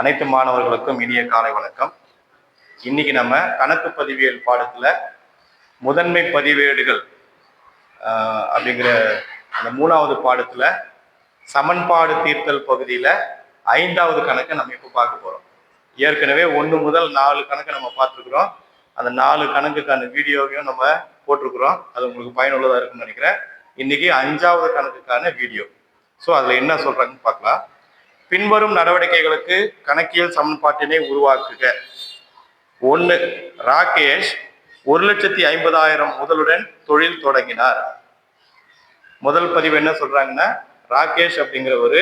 அனைத்து மாணவர்களுக்கும் இனிய காலை வணக்கம். இன்னைக்கு நம்ம கணக்கு பதிவியல் பாடத்துல முதன்மை பதிவேடுகள் அப்படிங்கிற அந்த மூணாவது பாடத்துல சமன்பாடு தீர்த்தல் பகுதியில ஐந்தாவது கணக்கை நம்ம இப்போ பார்க்க போறோம். ஏற்கனவே ஒன்று முதல் நாலு கணக்கு நம்ம பார்த்துருக்குறோம். அந்த நாலு கணக்குக்கான வீடியோவையும் நம்ம போட்டிருக்கிறோம். அது உங்களுக்கு பயனுள்ளதாக இருக்கும்னு நினைக்கிறேன். இன்னைக்கு அஞ்சாவது கணக்குக்கான வீடியோ. ஸோ அதில் என்ன சொல்றாங்கன்னு பார்க்கலாம். பின்வரும் நடவடிக்கைகளுக்கு கணக்கியல் சமன்பாட்டினை உருவாக்குக. ஒன்று ராகேஷ் ஒரு லட்சத்தி ஐம்பதாயிரம் முதலுடன் தொழில் தொடங்கினார். முதல் பதிவு என்ன சொல்றாங்கன்னா ராகேஷ் அப்படிங்கிறவர்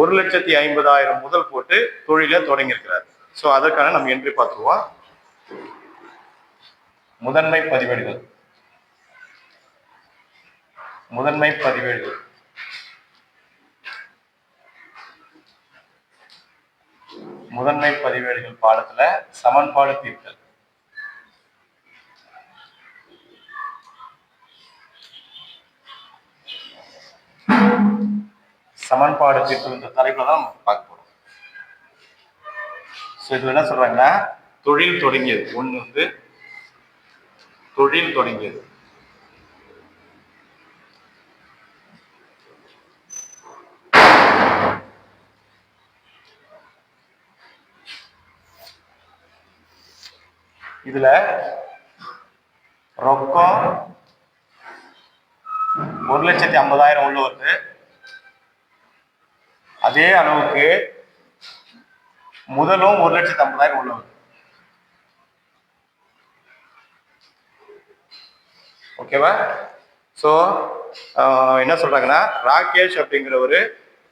ஒரு லட்சத்தி ஐம்பதாயிரம் முதல் போட்டு தொழிலை தொடங்கியிருக்கிறார். ஸோ அதற்கான நம்ம என்ட்ரி பார்த்துருவோம். முதன்மை பதிவேடுகள். முதன்மை பதிவேடுகள். முதன்மை பதிவேடுகள் பாடத்துல சமன்பாடு தீர்த்தல். சமன்பாடு தீர்த்தல் இந்த தலைப்புல தான் பார்க்க போறோம். ஸோ இதுல என்ன சொல்றாங்கன்னா தொழில் தொடங்கியது. ஒண்ணு வந்து தொழில் தொடங்கியது. இதுல ரொக்கம் ஒரு லட்சத்தி ஐம்பதாயிரம் உள்ள வருது. அதே அளவுக்கு முதலும் ஒரு லட்சத்தி ஐம்பதாயிரம் உள்ள வருது. ஓகேவா? ஸோ என்ன சொல்றாங்கன்னா ராகேஷ் அப்படிங்கிறவர்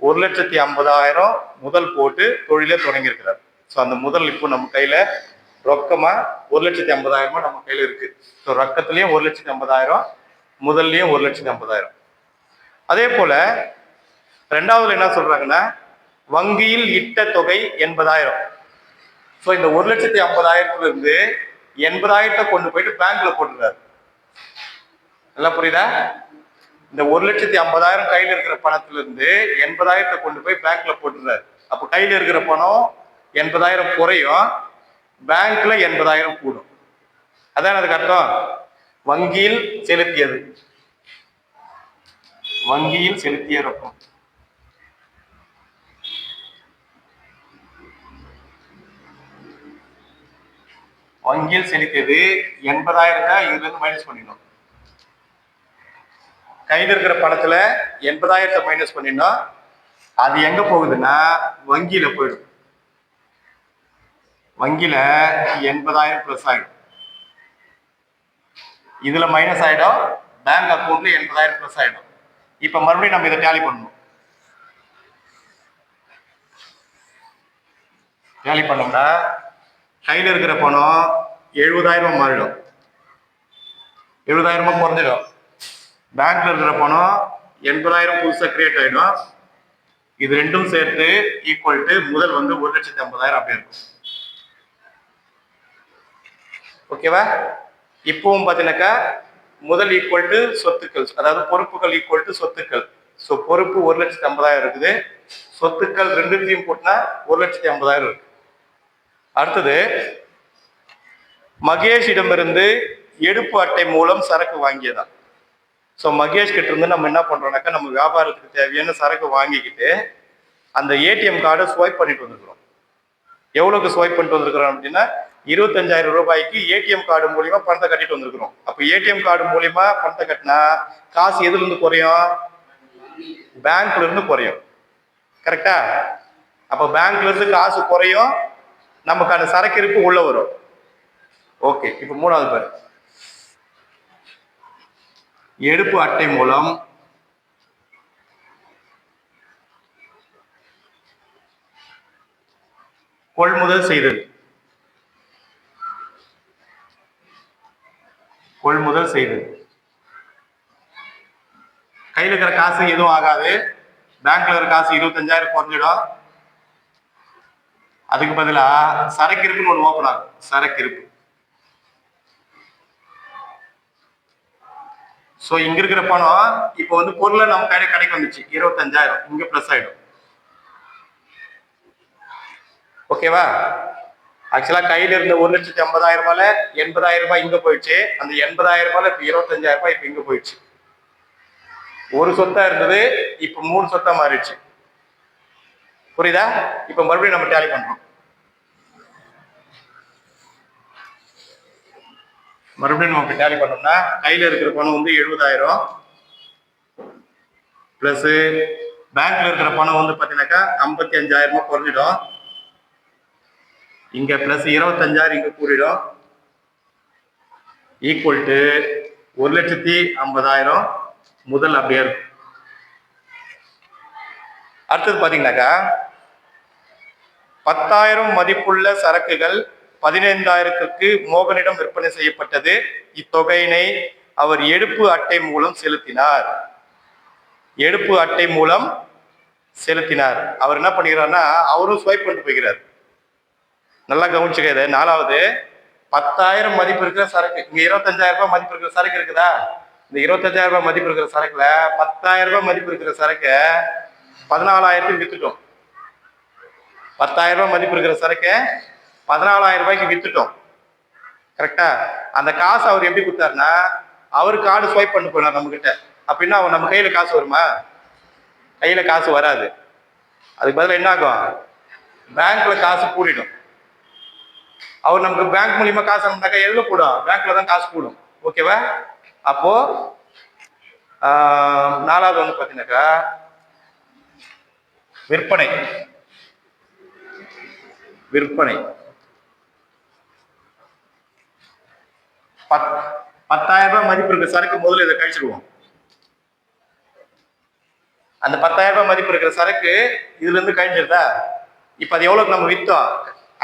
ஒரு லட்சத்தி ஐம்பதாயிரம் முதல் போட்டு தொழிலே தொடங்கியிருக்கிறார். ஸோ அந்த முதல் இப்போ நம்ம கையில ரொக்கமா ஒரு லட்சத்தி ஐம்பதாயிரமா நம்ம கையில இருக்கு. ஸோ ரொக்கத்துலயும் ஒரு லட்சத்தி ஐம்பதாயிரம் முதல்லயும் ஒரு லட்சத்தி ஐம்பதாயிரம். அதே போல ரெண்டாவதுல என்ன சொல்றாங்கன்னா வங்கியில் இட்ட தொகை எண்பதாயிரம். ஸோ இந்த ஒரு லட்சத்தி ஐம்பதாயிரத்துல இருந்து எண்பதாயிரத்தை கொண்டு போயிட்டு பேங்க்ல போட்டுருக்காரு நல்லா புரியுதா? இந்த ஒரு லட்சத்தி ஐம்பதாயிரம் கையில இருக்கிற பணத்துல இருந்து எண்பதாயிரத்தை கொண்டு போய் பேங்க்ல போட்டுறாரு. அப்போ கையில இருக்கிற பணம் எண்பதாயிரம் குறையும். பேங்க்ல எண்பதாயிரம் கூடும். அதான் அதுக்கு அர்த்தம்? வங்கியில் செலுத்தியது. வங்கியில் செலுத்திய ரொக்கம். வங்கியில் செலுத்தியது எண்பதாயிரத்தை இதுல இருந்து மைனஸ் பண்ணிடும் கையில் இருக்கிற பணத்துல எண்பதாயிரத்தை மைனஸ் பண்ணினா அது எங்க போகுதுன்னா வங்கியில போயிடும். வங்கியில எண்பதாயிரம் பிளஸ் ஆகிடும் இதுல மைனஸ் ஆயிடும். பேங்க் அக்கௌண்ட்ல எண்பதாயிரம் பிளஸ் ஆயிடும். இப்ப மறுபடியும் நம்ம இதை டேலி பண்ணணும். டேலி பண்ணோம்னா கையில் இருக்கிற பணம் எழுபதாயிரம் மாறிடும். எழுபதாயிரமா குறைஞ்சிடும். பேங்க்ல இருக்கிற பணம் எண்பதாயிரம் புதுசாக கிரியேட் ஆயிடும். இது ரெண்டும் சேர்த்து ஈக்குவல் டு முதல் வந்து ஒரு லட்சத்தி ஐம்பதாயிரம் அப்படி இருக்கும். ஓகேவா? இப்பவும் பார்த்தீங்கன்னாக்கா முதல் ஈக்குவல் டு சொத்துக்கள் அதாவது பொறுப்புகள் ஈக்குவல் டு சொத்துக்கள். ஸோ பொறுப்பு ஒரு லட்சத்தி ஐம்பதாயிரம் இருக்குது. சொத்துக்கள் ரெண்டுத்தையும் போட்டினா ஒரு லட்சத்தி ஐம்பதாயிரம் இருக்கு. அடுத்தது மகேஷிடமிருந்து எடுப்பு அட்டை மூலம் சரக்கு வாங்கியதான். ஸோ மகேஷ் கிட்ட இருந்து நம்ம என்ன பண்றோம்னாக்கா நம்ம வியாபாரத்துக்கு தேவையான சரக்கு வாங்கிக்கிட்டு அந்த ஏடிஎம் கார்டை ஸ்வைப் பண்ணிட்டு வந்துருக்கிறோம். எவ்வளவுக்கு ஸ்வைப் பண்ணிட்டு வந்திருக்கிறோம் அப்படின்னா இருபத்தஞ்சாயிரம் ரூபாய்க்கு ஏடிஎம் கார்டு மூலியமா பணத்தை கட்டிட்டு வந்திருக்கிறோம். அப்போ ஏடிஎம் கார்டு மூலியமா பணத்தை கட்டினா காசு எதுல இருந்து குறையும்? பேங்க்ல இருந்து குறையும். கரெக்டா அப்போ பேங்க்ல இருந்து காசு குறையும். நமக்கான சரக்கு இருப்பு உள்ள வரும். ஓகே இப்போ மூணாவது பேர். எடுப்பு அட்டை மூலம் கொள்முதல் செய்தது கொள்முதல் செய்து. கையில் இருக்கிற காசு எதுவும் ஆகாது. பேங்க்ல இருக்கிற காசு இருபத்தஞ்சாயிரம் குறைஞ்சிடும். அதுக்கு பதிலா சரக்கு இருப்புன்னு ஒன்று ஓப்பன் ஆகும். சரக்கு இருப்பு ஸோ இங்க இருக்கிற பணம் இப்போ வந்து பொருளை நம்ம கையில கடைக்கு வந்துச்சு. இருபத்தஞ்சாயிரம். இங்க ப்ளஸ் ஆயிடும். ஓகேவா ஆக்சுவலா கையில இருந்த ஒரு லட்சத்தி ஐம்பதாயிரம் ரூபாயில எண்பதாயிரம் ரூபாய் இங்க போயிடுச்சு. அந்த எண்பதாயிரம் ரூபாயில இப்ப இருபத்தஞ்சாயிரம் ரூபாய் இப்ப இங்க போயிடுச்சு. ஒரு சொத்தா இருந்தது இப்ப மூணு சொத்தா மாறிடுச்சு. புரியுதா? இப்ப மறுபடியும் நம்ம டேலி பண்றோம். மறுபடியும் நம்ம இப்போ டேலி பண்ணோம்னா கையில இருக்கிற பணம் வந்து எழுபதாயிரம். பிளஸ் பேங்க்ல இருக்கிற பணம் வந்து பாத்தீங்கன்னாக்கா ஐம்பத்தி அஞ்சாயிரம் ரூபாய் குறைஞ்சிடும். இங்க பிளஸ் இருபத்தஞ்சாயிரம் இங்க கூடிடும் ஈக்குவல் டு ஒரு லட்சத்தி ஐம்பதாயிரம். முதல் அப்படியே இருக்கும். அடுத்தது பாத்தீங்கன்னாக்கா பத்தாயிரம் மதிப்புள்ள சரக்குகள் பதினைந்தாயிரத்திற்கு மோகனிடம் விற்பனை செய்யப்பட்டது. இத்தொகையினை அவர் எடுப்பு அட்டை மூலம் செலுத்தினார். எடுப்பு அட்டை மூலம் செலுத்தினார். அவர் என்ன பண்ணிக்கிறாருன்னா அவரும் ஸ்வைப் பண்ணிட்டு போய்கிறார் நல்லா கவனிச்சுக்க இது. நாலாவது பத்தாயிரம் மதிப்பு இருக்கிற சரக்கு. இங்க இருபத்தஞ்சாயிரம் ரூபாய் மதிப்பு இருக்கிற சரக்கு இருக்குதா? இந்த இருபத்தஞ்சாயிரம் ரூபாய் மதிப்பு இருக்கிற சரக்குல பத்தாயிரம் ரூபாய் மதிப்பு இருக்கிற சரக்கு பதினாலாயிரத்துக்கு வித்துட்டோம். பத்தாயிரம் ரூபாய் மதிப்பு இருக்கிற சரக்கு பதினாலாயிரம் ரூபாய்க்கு வித்துட்டோம். கரெக்டா அந்த காசு அவர் எப்படி கொடுத்தாருன்னா அவர் கார்டு ஸ்வைப் பண்ணி போனார் நம்ம கிட்ட அப்படின்னா அவன் நம்ம கையில காசு வருமா? கையில காசு வராது. அதுக்கு பதிலாக என்ன ஆகும்? பேங்க்ல காசு கூடிடும். அவர் நமக்கு பேங்க் மூலியமா காசு அனுப்பினாக்கா எதுல கூடும்? பேங்க்ல தான் காசு கூடும். ஓகேவா அப்போ ஆஹ், நாலாவது வந்து பாத்தீங்கன்னாக்கா விற்பனை. விற்பனை. பத் பத்தாயிரம் ரூபாய் மதிப்பு இருக்கிற சரக்கு முதல்ல இதை கழிச்சிருவோம் அந்த பத்தாயிரம் ரூபாய் மதிப்பு இருக்கிற சரக்கு இதுல இருந்து கழிஞ்சிருதா? இப்ப அது எவ்வளவுக்கு நம்ம வித்தோம்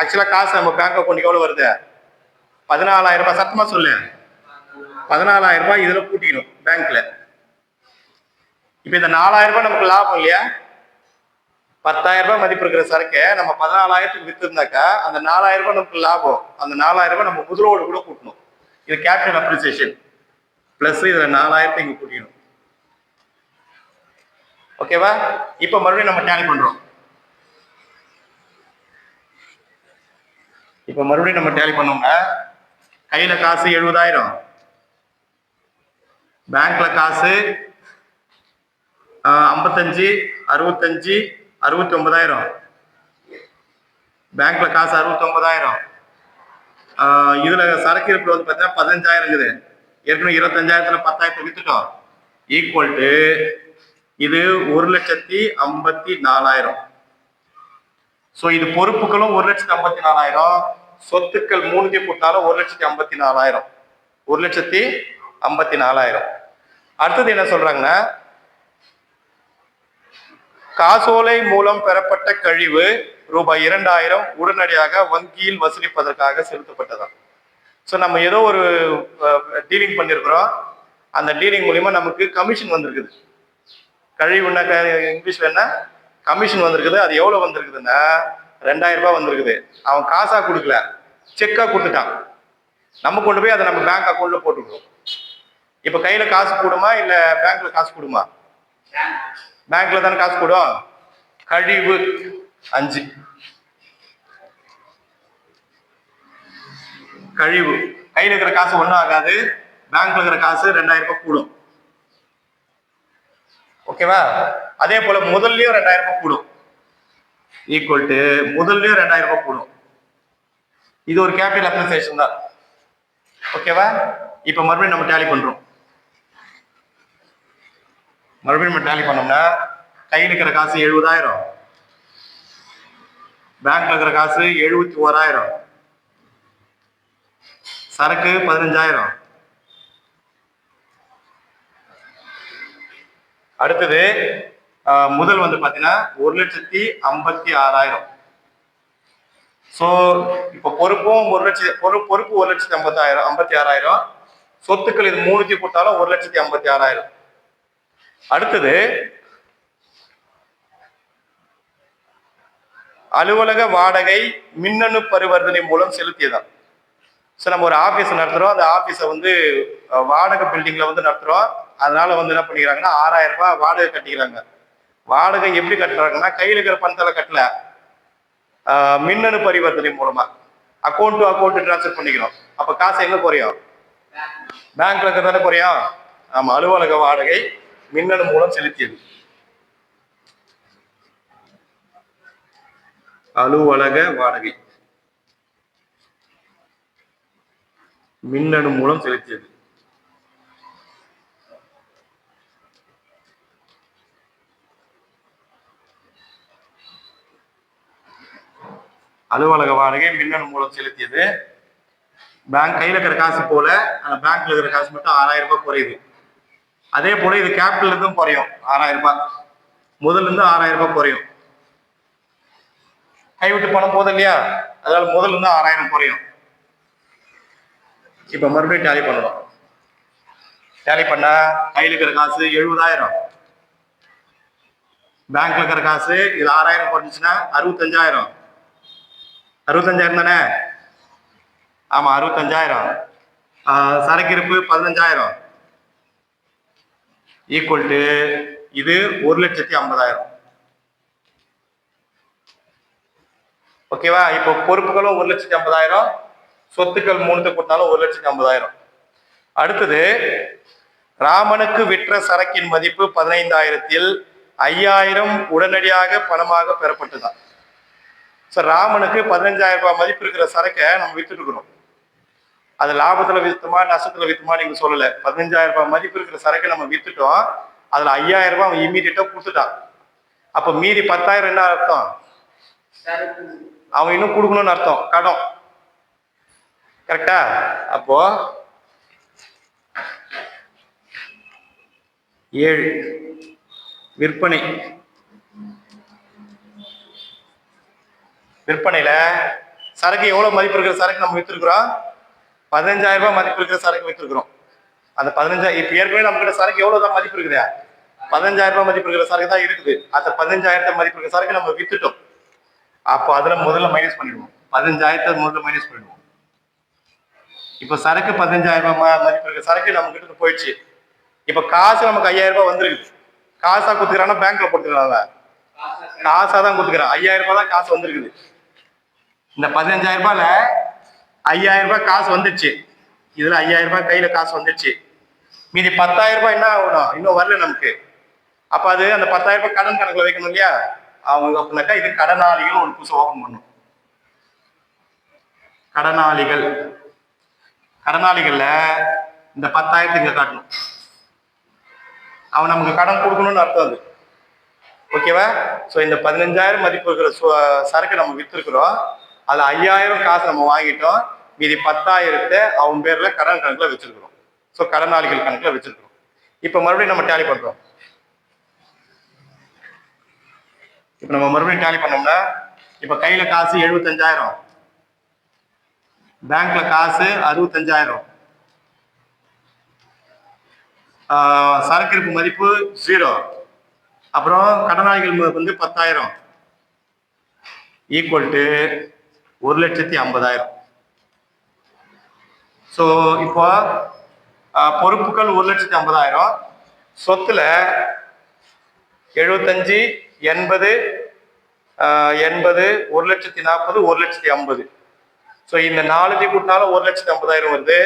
ஆக்சுவலாக காசு நம்ம பேங்க் அக்கௌண்ட் எவ்வளோ வருது? பதினாலாயிரம் ரூபாய். சத்தமாக சொல்லு. பதினாலாயிரம் ரூபாய் இதில் கூட்டிக்கணும் பேங்க்ல இப்போ இந்த நாலாயிரம் ரூபாய் நமக்கு லாபம் இல்லையா? பத்தாயிரம் ரூபாய் மதிப்பு இருக்கிற சரக்கு நம்ம பதினாலாயிரத்துக்கு வித்துருந்தாக்கா அந்த நாலாயிரம் ரூபாய் நமக்கு லாபம். அந்த நாலாயிரம் ரூபாய் நம்ம முதலோடு கூட கூட்டணும். இது கேபிட்டல் அப்ரிசியேஷன் பிளஸ் இதுல நாலாயிரத்தை இங்க கூட்டிக்கணும். ஓகேவா இப்போ மறுபடியும் நம்ம டேலி பண்றோம். இப்ப மறுபடியும் நம்ம டேலி பண்ணோம்னா கையில காசு எழுபதாயிரம். பேங்க்ல காசு ஐம்பத்தஞ்சு அறுபத்தஞ்சு அறுபத்தி ஒன்பதாயிரம் பேங்க்ல காசு அறுபத்தி ஒன்பதாயிரம் இதுல சரக்கு இருப்பு வந்து பார்த்தீங்கன்னா பதினஞ்சாயிரம் இருக்குது. ஏற்கனவே இருபத்தஞ்சாயிரத்துல பத்தாயிரத்தை வித்துட்டோம். ஈக்குவல் டு இது ஒரு லட்சத்தி ஐம்பத்தி நாலாயிரம். ஸோ இது பொறுப்புகளும் ஒரு லட்சத்தி ஐம்பத்தி நாலாயிரம். சொத்துக்கள் மூழ்கி போட்டாலும் ஒரு லட்சத்தி ஐம்பத்தி நாலாயிரம். ஒரு லட்சத்தி ஐம்பத்தி நாலாயிரம். அடுத்தது என்ன சொல்றாங்கன்னா காசோலை மூலம் பெறப்பட்ட கழிவு ரூபாய் இரண்டாயிரம் உடனடியாக வங்கியில் வசூலிப்பதற்காக செலுத்தப்பட்டதான் ஸோ நம்ம ஏதோ ஒரு டீலிங் பண்ணியிருக்கிறோம் அந்த டீலிங் மூலியமா நமக்கு கமிஷன் வந்திருக்குது. கழிவுன்னா க- இங்கிலீஷ்ல என்ன? கமிஷன் வந்திருக்குது. அது எவ்வளவு வந்திருக்குதுன்னா ரெண்டாயிரம் ரூபாய் வந்திருக்குது. அவன் காசா கொடுக்கல. செக்காக கொடுத்துட்டான். நம்ம கொண்டு போய் அதை நம்ம பேங்க் அக்கௌண்ட்ல போட்டுக்கிறோம். இப்ப கையில காசு கூடுமா இல்ல பேங்க்ல காசு கூடுமா பேங்க்ல தானே காசு கூடும் கழிவு அஞ்சு. கழிவு. கையில இருக்கிற காசு ஒண்ணும் ஆகாது. பேங்க்ல இருக்கிற காசு ரெண்டாயிரம் ரூபாய் கூடும். ஓகேவா அதே போல முதல்லயும் ரெண்டாயிரம் ரூபாய் கூடும். ஈக்குவல் டு முதல்லயும் ரெண்டாயிரம் ரூபாய் கூடும். இது ஒரு கேபிட்டல் அப்ரிசியேஷன் தான். ஓகேவா இப்ப மறுபடியும் நம்ம டேலி பண்றோம். மறுபடியும் நம்ம டேலி பண்ணோம்னா கையில் இருக்கிற காசு எழுபதாயிரம். பேங்க்ல இருக்கிற காசு எழுபத்தி ஓராயிரம் சரக்கு பதினஞ்சாயிரம். அடுத்தது முதல் வந்து பாத்தீங்கன்னா ஒரு லட்சத்தி ஐம்பத்தி ஆறாயிரம். ஸோ இப்போ பொறுப்பும் ஒரு லட்சம் பொறு பொறுப்பு ஒரு லட்சத்தி ஐம்பத்தாயிரம் ஐம்பத்தி ஆறாயிரம். சொத்துக்கள் இது மூணுத்தையும் கொடுத்தாலும் ஒரு லட்சத்தி ஐம்பத்தி ஆறாயிரம். அடுத்தது அலுவலக வாடகை மின்னணு பரிவர்த்தனை மூலம் செலுத்தியதான் ஸோ நம்ம ஒரு ஆஃபீஸ் நடத்துகிறோம் அந்த ஆஃபீஸை வந்து வாடகை பில்டிங்கில் வந்து நடத்துகிறோம் அதனால வந்து என்ன பண்ணிக்கிறாங்கன்னா ஆறாயிரம் ரூபாய் வாடகை கட்டிக்கிறாங்க. வாடகை எப்படி கட்டுறாங்கன்னா கையில் இருக்கிற பணத்தில் கட்டல. ஆஹ் மின்னணு பரிவர்த்தனை மூலமா. அக்கௌண்ட் டு அக்கௌண்ட் ட்ரான்ஸ்ஃபர் பண்ணிக்கிறோம். அப்ப காசு எங்க குறையும்? பேங்க்ல இருக்க தானே குறையும்? ஆமா அலுவலக வாடகை மின்னணு மூலம் செலுத்தியது. அலுவலக வாடகை மின்னணு மூலம் செலுத்தியது. அலுவலக வாடகை மின்னணு மூலம் செலுத்தியது. பேங்க் கையில் இருக்கிற காசு போல அந்த பேங்க்ல இருக்கிற காசு மட்டும் ஆறாயிரம் ரூபாய் குறையுது. அதே போல இது கேபிட்டல் இருந்தும் குறையும். ஆறாயிரம் ரூபாய். முதல்ல இருந்து ஆறாயிரம் ரூபாய் குறையும். கைவிட்டு பணம் போதும் இல்லையா? அதனால முதல்ல இருந்து ஆறாயிரம் குறையும். இப்ப மறுபடியும் டேலி பண்ணணும். டேலி பண்ணா கையில் இருக்கிற காசு எழுபதாயிரம். பேங்க்ல இருக்கிற காசு இது ஆறாயிரம் குறைஞ்சிச்சுன்னா அறுபத்தஞ்சாயிரம். அறுபத்தஞ்சாயிரம் தானே? ஆமா அறுபத்தஞ்சாயிரம். ஆஹ் சரக்கு இருப்பு பதினஞ்சாயிரம். ஈக்குவல் டு இது ஒரு லட்சத்தி ஐம்பதாயிரம். ஓகேவா இப்போ பொறுப்புகளும் ஒரு லட்சத்தி ஐம்பதாயிரம். சொத்துக்கள் மூணுத்து கொடுத்தாலும் ஒரு லட்சத்தி ஐம்பதாயிரம். அடுத்தது ராமனுக்கு விற்ற சரக்கின் மதிப்பு பதினைந்தாயிரத்தில் ஐயாயிரம் உடனடியாக பணமாக பெறப்பட்டுதான். ஸோ ராமனுக்கு பதினஞ்சாயிரம் ரூபாய் மதிப்பு இருக்கிற சரக்கை நம்ம வித்துட்டு இருக்கிறோம் அது லாபத்தில் வித்துமா நஷ்டத்தில் வித்துமா நீங்கள் சொல்லலை. பதினஞ்சாயிரம் ரூபாய் மதிப்பு இருக்கிற சரக்கை நம்ம வித்துட்டோம். அதில் ஐயாயிரம் ரூபாய் அவன் இம்மீடியட்டா கொடுத்துட்டான். அப்போ மீறி பத்தாயிரம் என்ன அர்த்தம்? அவன் இன்னும் கொடுக்கணும்னு அர்த்தம். கடன். கரெக்டா அப்போ ஏழு. விற்பனை. விற்பனையில சரக்கு எவ்வளவு மதிப்பு இருக்கிற சரக்கு நம்ம வித்துருக்குறோம்? பதினஞ்சாயிரம் ரூபாய் மதிப்பு இருக்கிற சரக்கு வித்துருக்குறோம். அந்த பதினஞ்சாயிரம் இப்ப ஏற்கனவே நம்ம கிட்ட சரக்கு எவ்வளவு தான் மதிப்பு இருக்குதா? பதினஞ்சாயிரம் ரூபாய் மதிப்பு இருக்கிற சரக்கு தான் இருக்குது. அந்த பதினஞ்சாயிரத்தை மதிப்பு இருக்கிற சரக்கு நம்ம வித்துட்டோம். அப்போ அதுல முதல்ல மைனஸ் பண்ணிடுவோம். பதினஞ்சாயிரத்தை முதல்ல மைனஸ் பண்ணிடுவோம். இப்ப சரக்கு பதினஞ்சாயிரம் ரூபாய் ம- மதிப்பு இருக்கிற சரக்கு நம்ம கிட்ட போயிடுச்சு. இப்போ காசு நமக்கு ஐயாயிரம் ரூபாய் வந்துருக்குது. காசா குத்துக்கிறானா பேங்க்ல கொடுத்துக்கிறாங்க காசா தான் குத்துக்கிறான் ஐயாயிரம் ரூபாய் தான் காசு வந்திருக்குது. இந்த பதினஞ்சாயிரம் ரூபாயில ஐயாயிரம் ரூபாய் காசு வந்துடுச்சு இதுல ஐயாயிரம் ரூபாய் கையில காசு வந்துடுச்சு மீதி பத்தாயிரம் ரூபாய் என்ன ஆகணும் இன்னும் வரல நமக்கு. அப்ப அது அந்த பத்தாயிரம் ரூபாய் கடன் கணக்குல வைக்கணும் இல்லையா? அவங்க அப்படின்னாக்கா இது கடனாளிகள் ஒரு புதுசு ஓபன் பண்ணும். கடனாளிகள். கடனாளிகள்ல இந்த பத்தாயிரத்தை இங்க காட்டணும். அவன் நமக்கு கடன் கொடுக்கணும்னு அர்த்தம் அது. ஓகேவா ஸோ இந்த பதினஞ்சாயிரம் மதிப்பு இருக்கிற சு- சரக்கு நம்ம விற்றுருக்குறோம் அதில் ஐயாயிரம் காசு நம்ம வாங்கிட்டோம். மீதி பத்தாயிரத்தை அவன் பேர்ல கடன் கணக்குல வச்சிருக்கிறோம். ஸோ கடனாளிகள் கணக்குல வச்சிருக்கிறோம். இப்போ மறுபடியும் நம்ம டேலி பண்றோம். இப்போ நம்ம மறுபடியும் டேலி பண்ணோம்னா இப்போ கையில காசு எழுபத்தஞ்சாயிரம். பேங்க்ல காசு அறுபத்தஞ்சாயிரம். சரக்கு இருப்பு மதிப்பு ஜீரோ அப்புறம் கடனாளிகள் வந்து பத்தாயிரம். ஈக்குவல் டு ஒரு லட்சத்தி ஐம்பதாயிரம். ஸோ இப்போ பொறுப்புகள் ஒரு லட்சத்தி ஐம்பதாயிரம். சொத்துல எழுபத்தஞ்சு எண்பது எண்பது ஒரு லட்சத்தி நாற்பது ஒரு லட்சத்தி ஐம்பது. ஸோ இந்த நாலுத்தையும் கூட்டினாலும் ஒரு லட்சத்தி ஐம்பதாயிரம் வருது.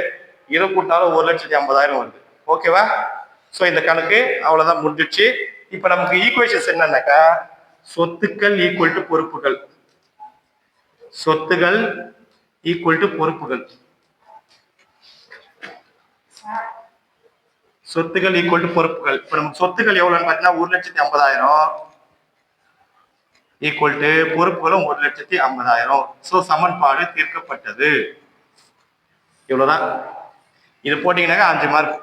இதை கூட்டினாலும் ஒரு லட்சத்தி ஐம்பதாயிரம் வருது. ஓகேவா ஸோ இந்த கணக்கு அவ்வளோதான் முடிஞ்சிச்சு இப்போ நமக்கு ஈக்குவேஷன்ஸ் என்னன்னாக்கா சொத்துக்கள் ஈக்குவல் டு பொறுப்புகள். சொத்துகள் ஈக்குவல் டு பொறுப்புகள். சொத்துகள் ஈக்குவல் டு பொறுப்புகள். இப்ப நமக்கு சொத்துக்கள் எவ்வளோன்னு பார்த்தீங்கன்னா ஒரு லட்சத்தி ஐம்பதாயிரம். ஈக்குவல் டு பொறுப்புகளும் ஒரு லட்சத்தி ஐம்பதாயிரம். ஸோ சமன்பாடு தீர்க்கப்பட்டது. இவ்வளவுதான். இது போட்டீங்கன்னாக்கா அஞ்சு மார்க்